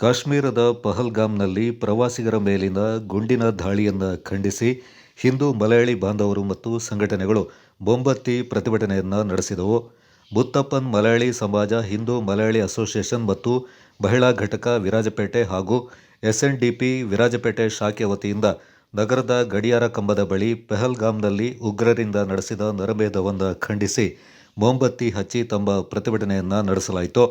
ಕಾಶ್ಮೀರದ ಪಹಲ್ಗಾಮ್ನಲ್ಲಿ ಪ್ರವಾಸಿಗರ ಮೇಲಿನ ಗುಂಡಿನ ದಾಳಿಯನ್ನು ಖಂಡಿಸಿ ಹಿಂದೂ ಮಲಯಾಳಿ ಬಾಂಧವರು ಮತ್ತು ಸಂಘಟನೆಗಳು ಬೊಂಬತ್ತಿ ಪ್ರತಿಭಟನೆಯನ್ನು ನಡೆಸಿದವು. ಬುತ್ತಪ್ಪನ್ ಮಲಯಾಳಿ ಸಮಾಜ, ಹಿಂದೂ ಮಲಯಾಳಿ ಅಸೋಸಿಯೇಷನ್ ಮತ್ತು ಮಹಿಳಾ ಘಟಕ ವಿರಾಜಪೇಟೆ ಹಾಗೂ ಎಸ್ಎನ್ಡಿಪಿ ವಿರಾಜಪೇಟೆ ಶಾಖೆ ವತಿಯಿಂದ ನಗರದ ಗಡಿಯಾರ ಕಂಬದ ಬಳಿ ಪೆಹಲ್ಗಾಮ್ನಲ್ಲಿ ಉಗ್ರರಿಂದ ನಡೆಸಿದ ನರಮೇಧವನ್ನು ಖಂಡಿಸಿ ಮೊಂಬತ್ತಿ ಹಚ್ಚಿ ತಮ್ಮ ಪ್ರತಿಭಟನೆಯನ್ನು ನಡೆಸಲಾಯಿತು.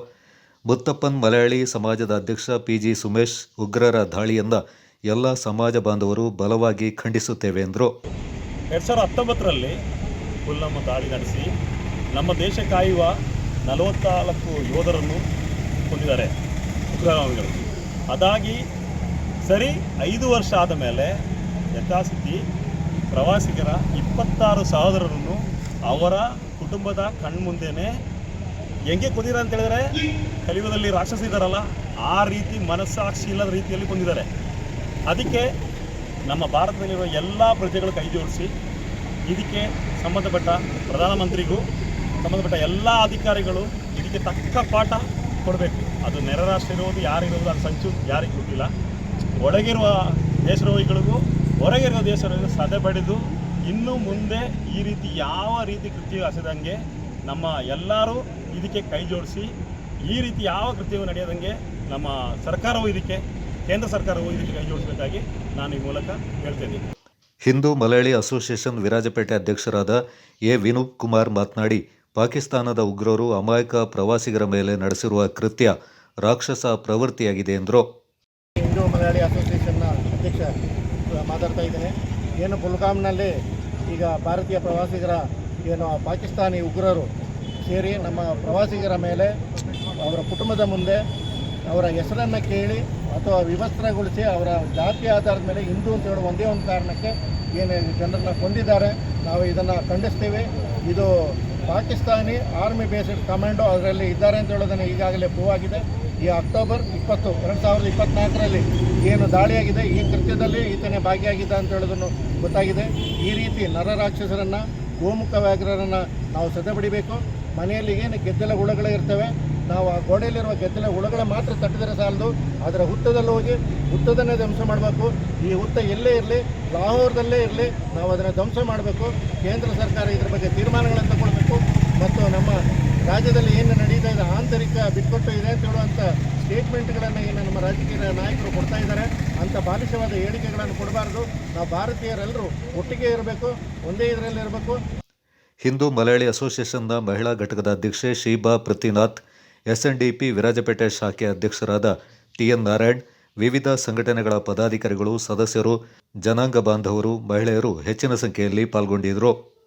ಮುತ್ತಪ್ಪನ್ ಮಲಯಾಳಿ ಸಮಾಜದ ಅಧ್ಯಕ್ಷ ಪಿಜಿ ಸುಮೇಶ್ ಉಗ್ರರ ದಾಳಿಯಿಂದ ಎಲ್ಲ ಸಮಾಜ ಬಾಂಧವರು ಬಲವಾಗಿ ಖಂಡಿಸುತ್ತೇವೆ ಎಂದರು. ಎರಡು ಸಾವಿರದ ಹತ್ತೊಂಬತ್ತರಲ್ಲಿ ಪುಲ್ವಾಮ ದಾಳಿ ನಡೆಸಿ ನಮ್ಮ ದೇಶ ಕಾಯುವ ನಲವತ್ತ್ನಾಲ್ಕು ಯೋಧರನ್ನು ಕೊಂದಿದ್ದಾರೆ ಉಗ್ರಗಾಮಿಗಳು. ಅದಾಗಿ ಸರಿ ಐದು ವರ್ಷ ಆದ ಮೇಲೆ ಯಥಾಸ್ಥಿತಿ ಪ್ರವಾಸಿಗರ ಇಪ್ಪತ್ತಾರು ಸಹೋದರರನ್ನು ಅವರ ಕುಟುಂಬದ ಕಣ್ಮುಂದೆನೇ ಹೆಂಗೆ ಕೊಂದಿದ್ದಾರೆ ಅಂತ ಹೇಳಿದ್ರೆ, ಕಲಿಯುಗದಲ್ಲಿ ರಾಕ್ಷಸ ಇದ್ದಾರಲ್ಲ, ಆ ರೀತಿ ಮನಸ್ಸಾಕ್ಷಿ ಇಲ್ಲದ ರೀತಿಯಲ್ಲಿ ಕೊಂದಿದ್ದಾರೆ. ಅದಕ್ಕೆ ನಮ್ಮ ಭಾರತದಲ್ಲಿರುವ ಎಲ್ಲ ಪ್ರಜೆಗಳು ಕೈ ಜೋಡಿಸಿ, ಇದಕ್ಕೆ ಸಂಬಂಧಪಟ್ಟ ಪ್ರಧಾನಮಂತ್ರಿಗೂ ಸಂಬಂಧಪಟ್ಟ ಎಲ್ಲ ಅಧಿಕಾರಿಗಳು ಇದಕ್ಕೆ ತಕ್ಕ ಪಾಠ ಕೊಡಬೇಕು. ಅದು ನೆರೆ ರಾಷ್ಟ್ರ ಇರುವುದು ಯಾರಿರೋದು ಅದು ಸಂಚು, ಯಾರಿಗೆ ಗೊತ್ತಿಲ್ಲ. ಒಳಗಿರುವ ದೇಶದ್ರೋಹಿಗಳಿಗೂ, ಹೊರಗಿರುವ ದೇಶದ್ರೋಹಿಗಳು ಸದೆ ಬಡಿದು, ಇನ್ನು ಮುಂದೆ ಈ ರೀತಿ ಯಾವ ರೀತಿ ಕೃತ್ಯ ಹಸದಂಗೆ ನಮ್ಮ ಎಲ್ಲರೂ ಇದಕ್ಕೆ ಕೈ ಜೋಡಿಸಿ ಈ ರೀತಿ ಯಾವ ಕೃತ್ಯವೂ ನಡೆಯದಂಗೆ ನಮ್ಮ ಸರ್ಕಾರವು ಇದಕ್ಕೆ ಕೇಂದ್ರ ಸರ್ಕಾರವು ಇದಕ್ಕೆ ಕೈ ಜೋಡಿಸಬೇಕಾಗಿ ನಾನು ಈ ಮೂಲಕ ಹೇಳ್ತೇನೆ ಹಿಂದೂ ಮಲಯಾಳಿ ಅಸೋಸಿಯೇಷನ್ ವಿರಾಜಪೇಟೆ ಅಧ್ಯಕ್ಷರಾದ ಎ ವಿನೂಪ್ ಕುಮಾರ್ ಮಾತನಾಡಿ ಪಾಕಿಸ್ತಾನದ ಉಗ್ರರು ಅಮಾಯಕ ಪ್ರವಾಸಿಗರ ಮೇಲೆ ನಡೆಸಿರುವ ಕೃತ್ಯ ರಾಕ್ಷಸ ಪ್ರವೃತ್ತಿಯಾಗಿದೆ ಎಂದರು. ಹಿಂದೂ ಮಲಯಾಳಿ ಅಸೋಸಿಯೇಷನ್ನ ಅಧ್ಯಕ್ಷ ಮಾತಾಡ್ತಾ ಇದ್ದೇನೆ. ಏನು ಪುಲ್ಗಾಮ್ನಲ್ಲಿ ಈಗ ಭಾರತೀಯ ಪ್ರವಾಸಿಗರ ಏನು ಪಾಕಿಸ್ತಾನಿ ಉಗ್ರರು ಸೇರಿ ನಮ್ಮ ಪ್ರವಾಸಿಗರ ಮೇಲೆ ಅವರ ಕುಟುಂಬದ ಮುಂದೆ ಅವರ ಹೆಸರನ್ನು ಕೇಳಿ ಅಥವಾ ವಿವಸ್ತ್ರಗೊಳಿಸಿ ಅವರ ಜಾತಿ ಆಧಾರದ ಮೇಲೆ ಹಿಂದೂ ಅಂತ ಹೇಳೋ ಒಂದೇ ಒಂದು ಕಾರಣಕ್ಕೆ ಏನು ಜನರನ್ನ ಕೊಂದಿದ್ದಾರೆ, ನಾವು ಇದನ್ನು ಖಂಡಿಸ್ತೀವಿ. ಇದು ಪಾಕಿಸ್ತಾನಿ ಆರ್ಮಿ ಬೇಸ್ಡ್ ಕಮಾಂಡೋ ಅದರಲ್ಲಿ ಇದ್ದಾರೆ ಅಂತ ಹೇಳೋದನ್ನು ಈಗಾಗಲೇ ಪ್ರೂವ್ ಆಗಿದೆ. ಈ ಅಕ್ಟೋಬರ್ ಇಪ್ಪತ್ತು, ಎರಡು ಸಾವಿರದ ಇಪ್ಪತ್ತ್ನಾಲ್ಕರಲ್ಲಿ ಏನು ದಾಳಿಯಾಗಿದೆ, ಈ ಕೃತ್ಯದಲ್ಲಿ ಈತನೇ ಭಾಗಿಯಾಗಿದ್ದ ಅಂತ ಹೇಳೋದನ್ನು ಗೊತ್ತಾಗಿದೆ. ಈ ರೀತಿ ನರರಾಕ್ಷಸರನ್ನು, ಗೋಮುಖ ವ್ಯಾಘ್ರರನ್ನು ನಾವು ಸದೆಬಡಿಬೇಕು. ಮನೆಯಲ್ಲಿ ಏನು ಗೆದ್ದಲ ಹುಳಗಳೇ ಇರ್ತವೆ, ನಾವು ಆ ಗೋಡೆಯಲ್ಲಿರುವ ಗೆದ್ದಲ ಹುಳಗಳ ಮಾತ್ರ ತಟ್ಟಿದರೆ ಸಾಲದು. ಅದರ ಹುತ್ತದಲ್ಲಿ ಹೋಗಿ ಹುತ್ತದನ್ನೇ ಧ್ವಂಸ ಮಾಡಬೇಕು. ಈ ಹುತ್ತ ಎಲ್ಲೇ ಇರಲಿ, ಲಾಹೋರ್ದಲ್ಲೇ ಇರಲಿ, ನಾವು ಅದನ್ನು ಧ್ವಂಸ ಮಾಡಬೇಕು. ಕೇಂದ್ರ ಸರ್ಕಾರ ಇದ್ರ ಬಗ್ಗೆ ತೀರ್ಮಾನಗಳನ್ನು ತಗೊಳ್ಬೇಕು ಮತ್ತು ನಮ್ಮ ರಾಜ್ಯದಲ್ಲಿ ಏನು ನಡೀತಾ ಇದೆ, ಆಂತರಿಕ ಬಿಕ್ಕಟ್ಟು ಇದೆ ಅಂತ ಹೇಳುವಂಥ ಸ್ಟೇಟ್ಮೆಂಟ್ಗಳನ್ನು ಏನು ನಮ್ಮ ರಾಜಕೀಯ ನಾಯಕರು ಕೊಡ್ತಾ ಇದ್ದಾರೆ. ಅಂಥ ಬಾಲಿಶವಾದ ಹೇಳಿಕೆಗಳನ್ನು ಕೊಡಬಾರ್ದು. ನಾವು ಭಾರತೀಯರೆಲ್ಲರೂ ಒಟ್ಟಿಗೆ ಇರಬೇಕು, ಒಂದೇ ಇದರಲ್ಲಿ ಇರಬೇಕು. ಹಿಂದೂ ಮಲಯಾಳಿ ಅಸೋಸಿಯೇಷನ್ನ ಮಹಿಳಾ ಘಟಕದ ಅಧ್ಯಕ್ಷೆ ಶೀಬಾ ಪ್ರತಿನಾಥ್, ಎಸ್ಎನ್ಡಿಪಿ ವಿರಾಜಪೇಟೆ ಶಾಖೆ ಅಧ್ಯಕ್ಷರಾದ ಟಿಎನ್ ನಾರಾಯಣ್, ವಿವಿಧ ಸಂಘಟನೆಗಳ ಪದಾಧಿಕಾರಿಗಳು, ಸದಸ್ಯರು, ಜನಾಂಗ ಬಾಂಧವರು, ಮಹಿಳೆಯರು ಹೆಚ್ಚಿನ ಸಂಖ್ಯೆಯಲ್ಲಿ ಪಾಲ್ಗೊಂಡಿದ್ದರು.